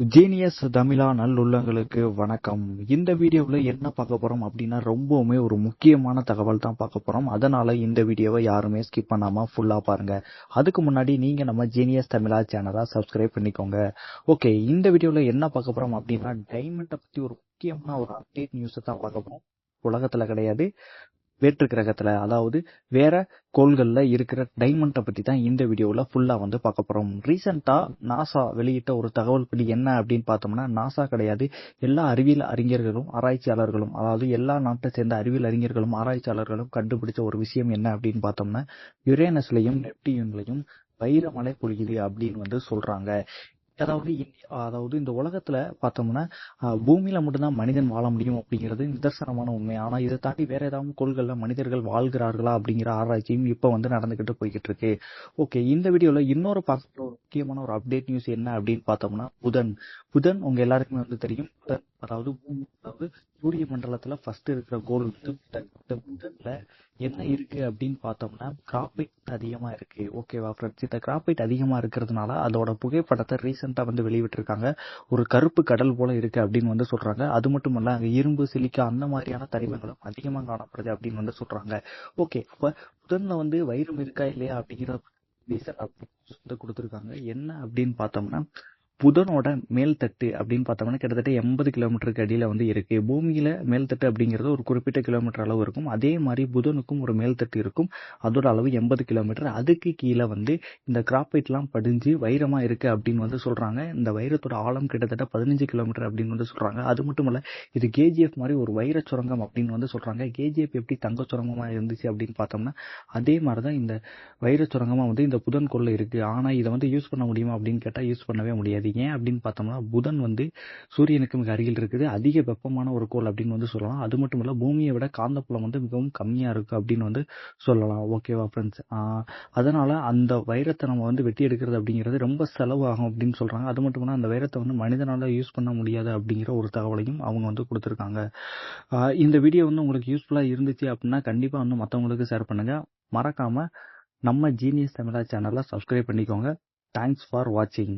Genius தமிழா நல்லுள்ளங்களுக்கு வணக்கம். இந்த வீடியோவில் என்ன பார்க்க போறோம் அப்படின்னா ரொம்பவுமே ஒரு முக்கியமான தகவல் தான் பார்க்க போறோம். அதனால இந்த வீடியோவை யாருமே ஸ்கிப் பண்ணாம ஃபுல்லா பாருங்க. அதுக்கு முன்னாடி நீங்க நம்ம ஜீனியஸ் தமிழா சேனலை சப்ஸ்கிரைப் பண்ணிக்கோங்க. ஓகே இந்த வீடியோவில் என்ன பார்க்க போறோம் அப்படின்னா டைமண்டை பத்தி ஒரு முக்கியமான ஒரு அப்டேட் நியூஸை தான் பார்க்க போறோம். உலகத்துல கிடையாது. வேற்று கிரகத்துல அதாவது வேற கோள்கள்ல இருக்கிற டைமண்டை பத்தி தான் இந்த வீடியோவில் ஃபுல்லா வந்து பார்க்க போறோம். ரீசெண்டா நாசா வெளியிட்ட ஒரு தகவல் படி என்ன அப்படின்னு பார்த்தோம்னா நாசா கிடையாது எல்லா அறிவியல் அறிஞர்களும் ஆராய்ச்சியாளர்களும் அதாவது எல்லா நாட்டை சேர்ந்த அறிவியல் அறிஞர்களும் ஆராய்ச்சியாளர்களும் கண்டுபிடிச்ச ஒரு விஷயம் என்ன அப்படின்னு பார்த்தோம்னா யுரேனஸ்லையும் நெப்டியூன்லையும் வைரமலை பொழியுது அப்படின்னு வந்து சொல்றாங்க. அதாவது அதாவது இந்த உலகத்துல பார்த்தோம்னா பூமியில மட்டும்தான் மனிதன் வாழ முடியும் அப்படிங்கிறது நிதர்சனமான உண்மை. ஆனா இதை தாண்டி வேற ஏதாவது கோள்கள்ல மனிதர்கள் வாழ்கிறார்களா அப்படிங்கிற ஆராய்ச்சியும் இப்ப வந்து நடந்துகிட்டு போய்கிட்டு இருக்கு ஓகே இந்த வீடியோல இன்னொரு பார்க்கல ஒரு முக்கியமான ஒரு அப்டேட் நியூஸ் என்ன அப்படின்னு பார்த்தோம்னா புதன். புதன் உங்க எல்லாருக்குமே வந்து தெரியும். புதன் அதாவது பூமி அதாவது சூரிய மண்டலத்துல ஃபர்ஸ்ட் இருக்கிற கோல் வந்து புதன்ல என்ன இருக்கு அப்படின்னு பார்த்தோம்னா கிராபைட் அதிகமா இருக்கு. ஓகேவா ஃப்ரெண்ட்ஸ் இந்த கிராபைட் அதிகமா இருக்கிறதுனால அதோட புகைப்படத்தை ரீசெண்டா வந்து வெளியிட்டிருக்காங்க. ஒரு கருப்பு கடல் போல இருக்கு அப்படின்னு வந்து சொல்றாங்க. அது மட்டும் இல்ல அங்க இரும்பு சிலிக்கா அந்த மாதிரியான தனிமங்களும் அதிகமா காணப்படுது அப்படின்னு வந்து சொல்றாங்க. ஓகே அப்ப புதன்ல வந்து வைரம் இருக்கா இல்லையா அப்படிங்கிற ரீசன் வந்து கொடுத்துருக்காங்க. என்ன அப்படின்னு பார்த்தோம்னா புதனோட மேல்தட்டு அப்படின்னு பார்த்தோம்னா கிட்டத்தட்ட எண்பது கிலோமீட்டருக்கு அடியில் வந்து இருக்கு. பூமியில மேல்தட்டு அப்படிங்கிறது ஒரு குறிப்பிட்ட கிலோமீட்டர் அளவு இருக்கும். அதே மாதிரி புதனுக்கும் ஒரு மேல்தட்டு இருக்கும். அதோட அளவு எண்பது கிலோமீட்டர். அதுக்கு கீழே வந்து இந்த கிராப்பைட்லாம் படிஞ்சு வைரமாக இருக்கு அப்படின்னு வந்து சொல்றாங்க. இந்த வைரத்தோட ஆழம் கிட்டத்தட்ட பதினஞ்சு கிலோமீட்டர் அப்படின்னு வந்து சொல்றாங்க. அது மட்டும் இல்ல இது கேஜிஎஃப் மாதிரி ஒரு வைர சுரங்கம் அப்படின்னு வந்து சொல்றாங்க. கேஜிஎஃப் எப்படி தங்க சுரங்கமா இருந்துச்சு அப்படின்னு பார்த்தோம்னா அதே மாதிரிதான் இந்த வைர சுரங்கமா வந்து இந்த புதன் கோள்ல இருக்கு. ஆனா இதை வந்து யூஸ் பண்ண முடியுமா அப்படின்னு கேட்டால் யூஸ் பண்ணவே முடியாது. ஏன் அப்படின்னு பார்த்தோம்னா புதன் வந்து சூரியனுக்கு மிக அருகில் இருக்குது. அதிக வெப்பமான ஒரு கோள் அப்படின்னு வந்து சொல்லலாம். அது மட்டும் இல்லை பூமியை விட காந்தப்புலம் வந்து மிகவும் கம்மியாக இருக்குது அப்படின்னு வந்து சொல்லலாம். ஓகேவா ஃப்ரெண்ட்ஸ் அதனால் அந்த வைரத்தை நம்ம வந்து வெட்டி எடுக்கிறது அப்படிங்கிறது ரொம்ப செலவு ஆகும் அப்படின்னு சொல்கிறாங்க அது மட்டும் இல்லாமல் அந்த வைரத்தை வந்து மனிதனால் யூஸ் பண்ண முடியாது அப்படிங்கிற ஒரு தகவலையும் அவங்க வந்து கொடுத்துருக்காங்க. இந்த வீடியோ வந்து உங்களுக்கு யூஸ்ஃபுல்லாக இருந்துச்சு அப்படின்னா கண்டிப்பாக வந்து மற்றவங்களுக்கு ஷேர் பண்ணுங்கள் மறக்காமல் நம்ம ஜீனியஸ் தமிழா சேனலை சப்ஸ்கிரைப் பண்ணிக்கோங்க. தேங்க்ஸ் ஃபார் வாட்சிங்